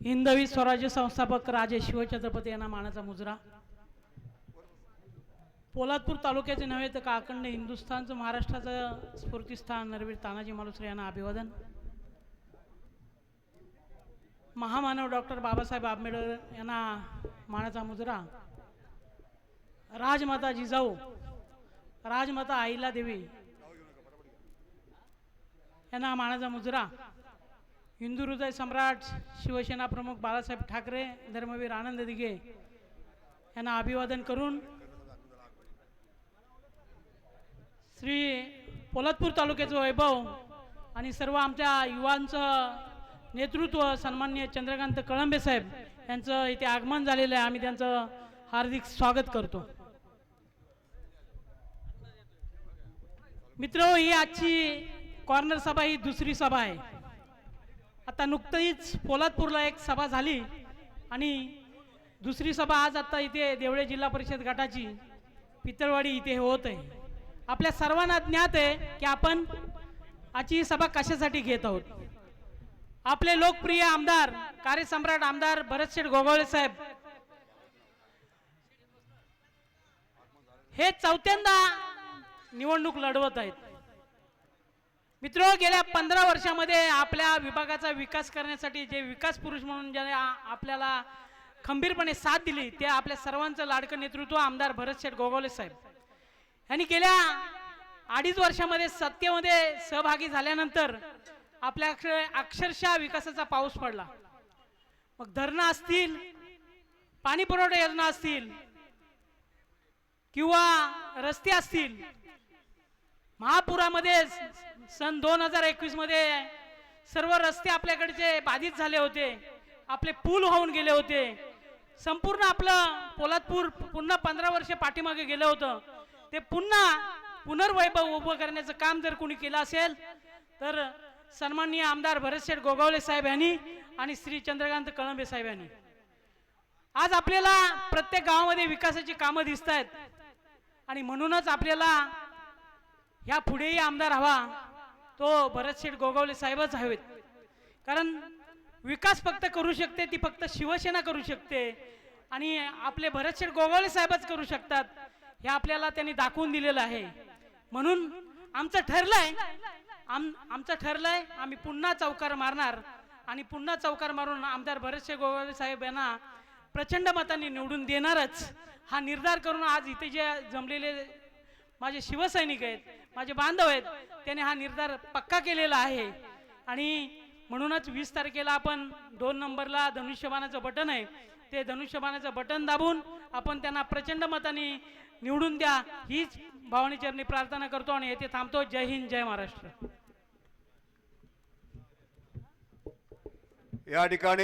हिंदवी स्वराज्य संस्थापक राजे शिवछत्रपती यांना मानाचा मुजरा. पोलादपूर तालुक्याचे नव्हे तर काकंड हिंदुस्थानचं महाराष्ट्राचं स्फूर्तिस्थान नरवीर तानाजी मालुसरे यांना अभिवादन. महामानव डॉक्टर बाबासाहेब आंबेडकर यांना मानाचा मुजरा. राजमाता जिजाऊ राजमाता आईला देवी यांना मानाचा मुजरा. हिंदू हृदय सम्राट शिवसेना प्रमुख बाळासाहेब ठाकरे धर्मवीर आनंद दिघे यांना अभिवादन करून श्री पोलादपूर तालुक्याचं वैभव आणि सर्व आमच्या युवांचं नेतृत्व सन्माननीय चंद्रकांत कळंबे साहेब यांचं इथे आगमन झालेलं आहे. आम्ही त्यांचं हार्दिक स्वागत करतो. मित्र ही आजची कॉर्नर सभा ही दुसरी सभा आहे. आता नुकतंच पोलादपूरला एक सभा झाली आणि दुसरी सभा आज आता इथे देवळे जिल्हा परिषद गटाची पितळवाडी इथे होत आहे. आपल्या सर्वांना ज्ञात आहे की आपण आजची ही सभा कशासाठी घेत आहोत? आपले लोकप्रिय आमदार कार्यसम्राट आमदार भरतशेठ गोगावले साहेब. हे चौथ्यांदा निवडणूक लढवत आहेत. मित्र गेल्या पंधरा वर्षामध्ये आपल्या विभागाचा विकास करण्यासाठी जे विकास पुरुष म्हणून ज्याने आपल्याला खंबीरपणे साथ दिली ते आपल्या सर्वांचं लाडकं नेतृत्व आमदार भरत शेठ गोगावले साहेब. यांनी गेल्या अडीच वर्षामध्ये सत्तेमध्ये सहभागी झाल्यानंतर आपल्या अक्षर अक्षरशः विकासाचा पाऊस पडला. मग धरणं असतील पाणी पुरवठा योजना असतील किंवा रस्ते असतील महापुरामध्ये सन दोन हजार एकवीसमध्ये सर्व रस्ते आपल्याकडचे बाधित झाले होते. आपले पूल होऊन गेले होते. संपूर्ण आपलं पोलादपूर पुन्हा पंधरा वर्षे पाठीमागे गेलं होतं. ते पुन्हा पुनर्वैभव उभं करण्याचं काम जर कोणी केलं असेल तर सन्माननीय आमदार भरतशेठ गोगावले साहेब यांनी आणि श्री चंद्रकांत कळंबे साहेब यांनी. आज आपल्याला प्रत्येक गावामध्ये विकासाची कामं दिसत आहेत आणि म्हणूनच आपल्याला ह्या पुढेही आमदार हवा. तो भरतशेठ गोगावले साहेबच हवेत. कारण विकास फक्त करू शकते ती फक्त शिवसेना करू शकते. आणि आपले भरतशेठ गोगावले साहेबच करू शकतात हे आपल्याला त्यांनी दाखवून दिलेलं आहे. म्हणून आमचं ठरलंय आम आमचं ठरलंय आम्ही पुन्हा चौकार मारणार. आणि पुन्हा चौकार मारून आमदार भरतशेठ गोगावले साहेब यांना प्रचंड मतांनी निवडून देणारच. हा निर्धार करून आज इथे जे जमलेले माझे शिवसैनिक आहेत माझे बांधव आहेत त्याने हा निर्धार पक्का केलेला आहे. आणि म्हणूनच वीस तारखेला आपण दोन नंबरला धनुष्यबाणाचं बटन आहे. ते धनुष्यबाणाचं बटन दाबून आपण त्यांना प्रचंड मताने निवडून द्या हीच भावानी चरणी प्रार्थना करतो आणि येथे थांबतो. जय हिंद जय महाराष्ट्र. या ठिकाणी